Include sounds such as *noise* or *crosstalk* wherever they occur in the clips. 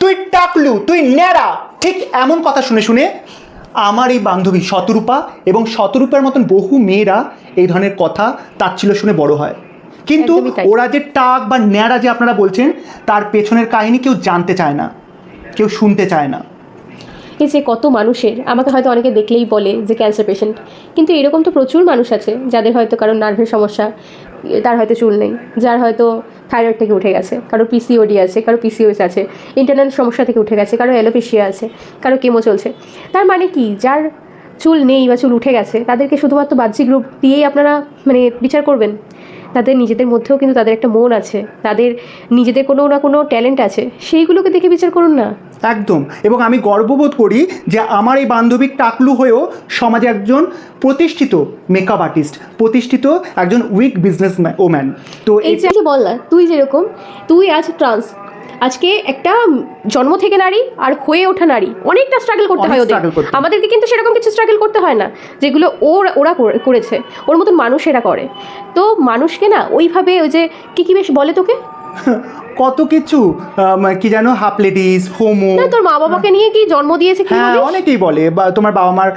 তুই টাকলু তুই ন্যাড়া। ঠিক এমন কথা শুনে শুনে আমার এই বান্ধবী শতরূপা এবং শতরূপার মতন বহু মেয়েরা এই ধরনের কথা তার ছিল শুনে বড় হয়। কিন্তু ওরা যে টাক বা ন্যাড়া যে আপনারা বলছেন তার পেছনের কাহিনী কেউ জানতে চায় না কেউ শুনতে চায় না। এই যে কত মানুষের, আমাকে হয়তো অনেকে দেখলেই বলে যে ক্যান্সার পেশেন্ট কিন্তু এরকম তো প্রচুর মানুষ আছে যাদের হয়তো কারোর নার্ভের সমস্যা, তার হয়তো চুল নেই, যার হয়তো থাইরয়েড থেকে উঠে গেছে কারও পিসিওডি আছে কারও পিসিওএস আছে ইন্টারনাল সমস্যা থেকে উঠে গেছে কারও অ্যালোপেশিয়া আছে কারও কেমো চলছে। তার মানে কি? যার চুল নেই বা চুল উঠে গেছে, তাদেরকে শুধুমাত্র বাহ্যিক রূপ দিয়েই আপনারা মানে বিচার করবেন। তাদের নিজেদের মধ্যেও কিন্তু তাদের একটা মন আছে, তাদের নিজেদের কোনো না কোনো ট্যালেন্ট আছে, সেইগুলোকে দেখে বিচার করুন না। একদম। এবং আমি গর্ববোধ করি যে আমার এই বান্ধবী টাকলু হয়েও সমাজে একজন প্রতিষ্ঠিত মেকআপ আর্টিস্ট প্রতিষ্ঠিত একজন উইক বিজনেস ওম্যান তো এই যে বল না তুই যেরকম তুই আজ ট্রান্স আজকে একটা জন্ম থেকে নারী আর হয়ে ওঠা নারী অনেকটা স্ট্রাগল করতে হয় ওদের। আমাদেরকে কিন্তু সেরকম কিছু স্ট্রাগল করতে হয় না যেগুলো ওর ওরা করে- করেছে। ওর মতন মানুষেরা করে। তো মানুষকে না ওইভাবে ওই যে কি কি বেশ বলে তোকে? *laughs* কত কিছু কি যেন হাফ লেডিস হোমো তোর মা বাবাকে নিয়ে কি জন্ম দিয়েছে কি হ্যাঁ অনেকেই বলে বা তোমার বাবা মার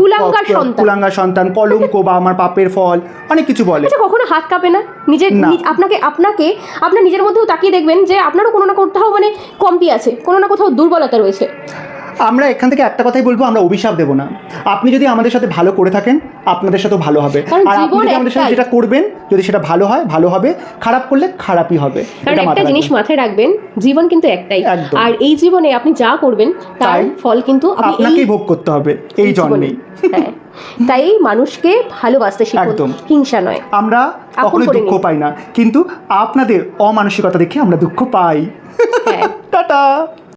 কুলাঙ্গার সন্তান। কুলাঙ্গার সন্তান কলঙ্ক বা আমার পাপের ফল অনেক কিছু বলে। আচ্ছা কখনো হাত কাঁপে না? নিজের আপনাকে আপনাকে আপনার নিজের মধ্যেও তাকিয়ে দেখবেন যে আপনারও কোনো না কোথাও মানে কমতি আছে কোনো না কোথাও দুর্বলতা রয়েছে। আমরা এখান থেকে একটা কথাই বলব আমরা অভিশাপ দেবো না। আপনি যদি আমাদের সাথে ভালো করে থাকেন আপনাদের সাথেও ভালো হবে। আর আপনি যদি আমাদের সাথে যেটা করবেন যদি সেটা ভালো হয় ভালো হবে। খারাপ করলে খারাপই হবে। কারণ একটা জিনিস মাথায় রাখবেন জীবন কিন্তু একটাই। আর এই জীবনে আপনি যা করবেন তার ফল কিন্তু আপনি আপনাকেই ভোগ করতে হবে এই। জন্মেই। হ্যাঁ। তাই মানুষকে ভালোবাসতে শিখুন। একদম। হিংসা নয়। আমরা কখনো দুঃখ পাই না। কিন্তু আপনাদের অমানসিকতা দেখে আমরা দুঃখ পাই। হ্যাঁ। টাটা।